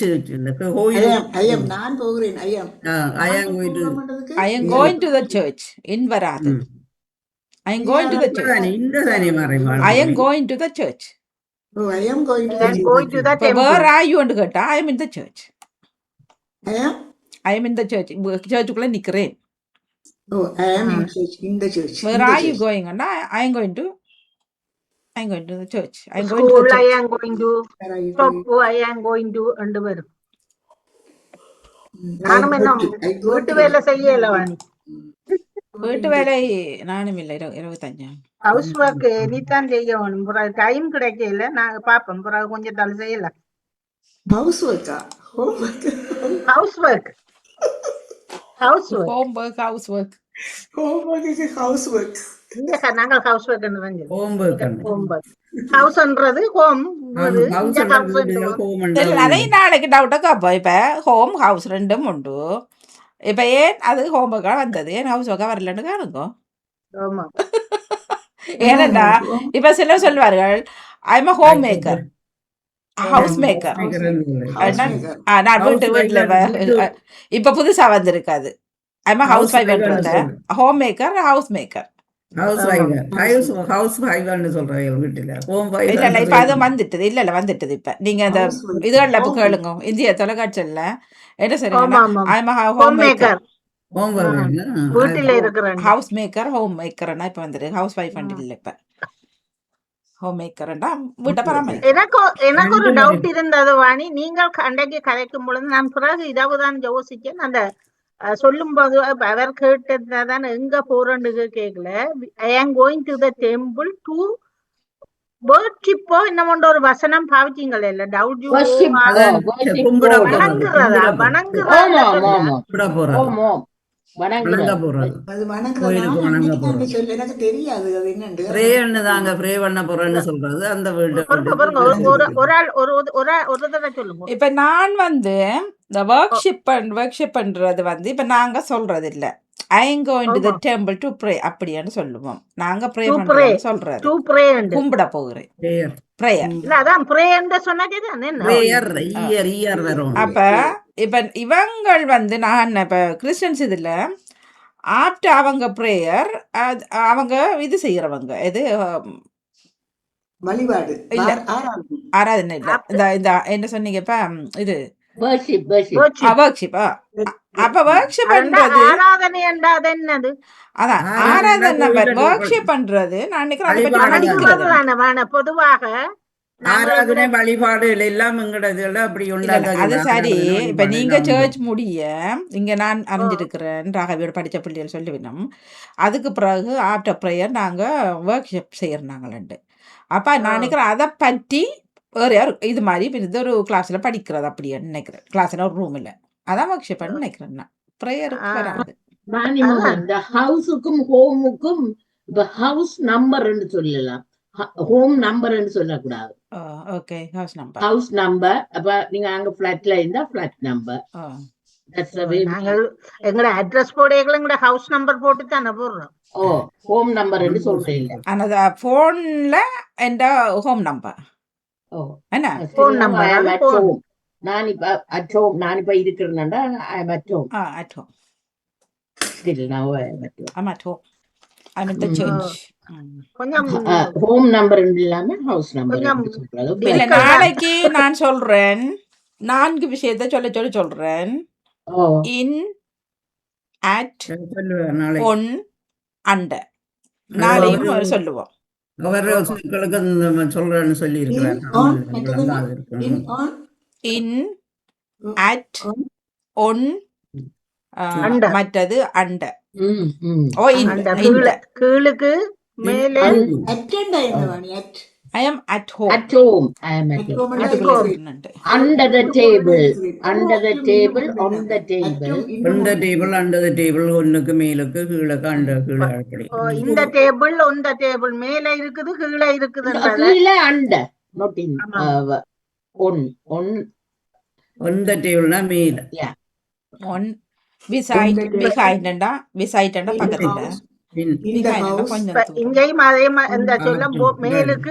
church இல்ல I கோயில் am, I am நான் போகிறேன் I am. I am going to I am going to the church in வராது I am going to the church தானே இந்த தானே மாறி I am going to the church Oh, I am going to Then going to the இப்போ temple. Where are you கேட்டா I am in the church I am. I am in the church சர்ச்சுக்குள்ள நிக்கிறேன் Oh, I am in church. In the church. in where the are you church. கோயிங்னா I am going to I am going to the church I am going to School the I am going to shop going? I am going to and I நானும் go என்ன to- I go வீட்டு to- வேலை செய்யல வாணி வீட்டு வேலை நானும் இல்லை. இரு இருபத்தஞ்சா. ஹவுஸ் ஒர்க் நீத்தான் செய்ய வேணும். பிறகு டைம் கிடைக்கல. நாங்க பாப்போம் பிறகு கொஞ்சம் தலை செய்யலாம் House work ஆ? Home work. House work house work home work house work work is house work. நாங்கள் ஹவுஸ் ஒர்க் ஹோம் ஒர்க் ஹவுஸ்ன்றது நாளைக்கு டவுட்டாக கேட்போம். இப்போ ஹோம் ஹவுஸ் ரெண்டும் உண்டு. இப்போ ஏன் அது ஹோம் ஒர்க்காக வந்தது? ஏன் ஹவுஸ் ஒர்க்காக வரலன்னு காணுங்க. ஏனண்டா இப்போ சிலர் சொல்வார்கள் I'm a homemaker house maker. நான் வீட்டு வீட்டில். இப்போ புதுசாக வந்திருக்காது I'm a housewife homemaker house maker housewife house house வைஃப்னு சொல்றாங்க வீட்டுல. ஹோம் வைஃப் இல்ல இல்ல இப்ப அது வந்துட்டது. இல்ல இல்ல வந்துட்டது இப்ப. நீங்க அந்த. இதுகள்ல கேளுங்க இந்திய தொலைக்காட்சியில என்ன ஆமா ஐம் ஹோம் மேக்கர் ஹோம் வீட்டுல இருக்கிறேன். ஹவுஸ் மேக்கர் ஹோம் மேக்கர்னா இப்ப வந்துரு. ஹவுஸ் ஒய்ஃப் இல்ல இப்ப. ஹோம் மேக்கர்னா வீட்டை பராமரி. எனக்கு எனக்கு ஒரு டவுட் இருந்தது வாணி. நீங்கள் அன்றைக்கு கதைக்கும் பொழுது நான் பிறகு இதாவதுதான் யோசிச்சேன் அந்த சொல்லும்போது அவர் கேட்டதான் எங்க போறேன்னு கேட்கல I am going to the temple to வேர்ட்ஷிப்போ என்னமோன்ற ஒரு வசனம் பாவிச்சீங்களே இல்ல டவுட். போறது. வணங்குறதா? வணங்குறதா? வணங்க. சொல்லு. எனக்கு தெரியாது அது என்னண்டு தாங்க ப்ரே பண்ண போறேன்னு சொல்றது. அந்த வீடு சொல்லுங்க. இப்ப நான் வந்து இந்த ஒர்க் ஷிப் ஒர்க் ஷிப் பண்றது வந்து இப்ப நாங்க சொல்றது இல்ல I am going to the. Temple to pray அப்படின்னு சொல்லுவோம். நாங்க ப்ரே To பண்றோம் டூ கும்பிட போகிறேன். ப்ரேயர் ப்ரேயர் இல்ல அதான் ப்ரேண்ட் சொன்னதே தான் என்ன? ப்ரேயர் ஈயர் ஈயர் வரும். அப்ப இப்ப இவங்கள் வந்து நான் இப்ப கிறிஸ்டியன்ஸ் இதுல ஆப்ட் அவங்க ப்ரேயர் அவங்க இது செய்யறவங்க. இது வழிபாடு. இல்ல. ஆராதனை இல்ல. இந்த இந்த என்ன சொன்னீங்க இப்ப? ம், இது பொதுவாக ஆராதனை வழிபாடு எல்லாம் எங்கடது எல்லாம் அப்படி அது சரி இப்ப நீங்க சர்ச் முடிய இங்க நான் அறிஞ்சிருக்கிறேன் ராகவியோட படிச்ச பிள்ளைகள் சொல்லிவினோம் அதுக்கு பிறகு ஆஃப்டர் ப்ரேயர் நாங்க ஒர்க் ஷிப் செய்யறோம் நாங்களுண்டு அப்ப நான். நினைக்கிறேன் அதை பற்றி வேற யாரும் இது மாதிரி இப்ப இது ஒரு கிளாஸ்ல படிக்கிறது அப்படின்னு நினைக்கிறேன். கிளாஸ்ல ஒரு ரூம்ல அதான் ஒர்க் ஷிப் நினைக்கிறேன் நான். ப்ரேயருக்கு. வராது. இந்த ஹவுஸுக்கும் ஹோமுக்கும் ஹவுஸ் நம்பர்னு சொல்லலாம். ஹோம் நம்பர்னு சொல்லக்கூடாது. Okay house number house number அப்ப நீங்க அங்க பிளாட்ல இருந்தா பிளாட் நம்பர் நாங்கள் எங்கட அட்ரஸ் போடையங்கள் எங்கட ஹவுஸ் நம்பர் போட்டு தானே போடுறோம். ஓ ஹோம் நம்பர்னு சொல்றீங்க. அந்த ஃபோன்ல எந்த ஹோம் நம்பர் ஓ என்ன Phone number, I am அது at phone. home. நான் இப்ப at home நான் இப்ப இருக்கிறேன்னா I am at home ah at home still now I am at I'm at home I'm in the Mm. Church கொஞ்சம் home number இல்லாம house number கொஞ்சம் சொல்றது இல்ல Vehicle தான். நாளைக்கு நான் சொல்றேன் நான்கு விஷயத்தை சொல்ல சொல்லி சொல்றேன் ஓ இன் அட் சொல்லுவேன் நாளைக்கு ஒன் அண்ட நாளையும் அவர் சொல்லுவோம் அவர் சொற்களுக்கு இந்த சொல்றேன்னு சொல்லி on in at on on under. மற்றது அண்ட. ம் ம். ஓ இந்த கீழே கீழுக்கு மேலே. attend ஆயிருந்த வாணி at I am at home at home i am at at home home. அதுக்குள்ள at home. இருக்குன்னுட்டு. under the table Oh, under the okay, table இன்னும் on the at table. Home, இன்னும் இந்த டேபிள் டேபிள் ஒண்ணுக்கு மேலுக்கு கீழக்கு அந்த கீழே அப்படி ஓ, இந்த டேபிள் இந்த டேபிள் மேலே இருக்குது கீழே இருக்குதுன்றத கீழே under not in ஆமா. uh, on on. இந்த டேபிள்னா மேல ஒன் இந்த பிஹைண்டா விசைட்டா பக்கத்துல? இன் இங்கேயும் அதே இந்த சொல்ல. மேலுக்கு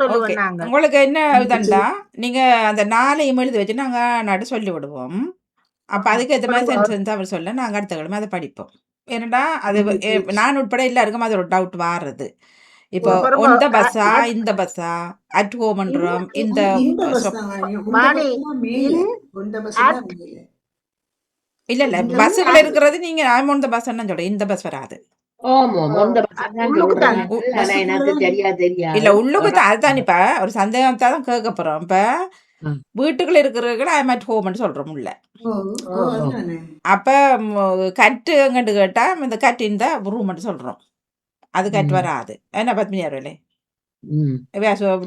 சொல்லுவோம் நாங்க. உங்களுக்கு என்ன இதண்டா நீங்க அந்த நாளையும் எழுதி வச்சு நாங்க நடு சொல்லி விடுவோம் அப்ப அதுக்கு ஏற்ற மாதிரி சென்டென்ஸ் அவர் சொல்ல நாங்க அடுத்த கிழமை அதை படிப்போம். ஏன்னா அது நான் உட்பட எல்லாருக்கும் அது ஒரு டவுட் வாருது இப்போ இந்த பஸ்ஸா இந்த பஸ்ஸா அட் ஹோம்ன்றோம் இந்த இல்ல இல்ல இந்த பஸ்ஸுக்குள்ள இருக்கிறது நீங்க நான் இந்த பஸ் என்ன சொல்றேன். இந்த பஸ் வராது. இல்ல உள்ளுக்கு தான். அதுதான் இப்ப ஒரு சந்தேகத்தை தான் கேட்க போறோம். இப்ப. வீட்டுக்குள்ள இருக்கிறவர்கள் ஐ ஹோம்னு சொல்றோம் உள்ள. அப்ப கட்டு எங்கன்னு கேட்டா இந்த கட்டு இந்த ரூம்னு சொல்றோம். அது கட்டு. வராது. என்ன.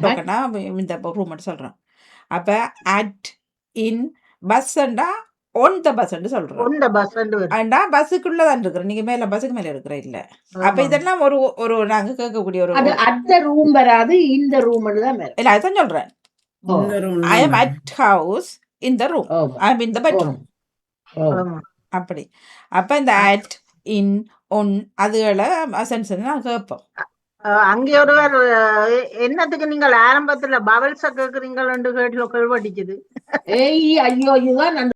டோக்கனா இந்த ரூம்னு சொல்றோம். அப்ப அட் இன் பஸ்ஸண்டா ஒன் த பஸ்ன்னு சொல்றோம். இந்த பஸ் ஆண்டா பஸ்ஸுக்குள்ள தான் இருக்கிறோம். நீங்க மேல பஸ்ஸுக்கு மேல இருக்கிற இல்ல. அப்ப. இதெல்லாம் ஒரு ஒரு நாங்க கேட்கக்கூடிய ஒரு அது அந்த ரூம் வராது இந்த ரூம் தான் இல்ல அதுதான் சொல்றேன். இந்த I am at house in the room ஆமா. I am in the bedroom. அப்படி. அப்ப இந்த அட் இன் ஒன் அதுகளை சென்ஸ் நான் கேட்போம். அங்கே ஒருவர் என்னத்துக்கு நீங்கள் ஆரம்பத்துல பவல்ஸ கேக்குறீங்களு கேட்டு கேள்வடிக்குது ஏய் ஐயோ இதுதான்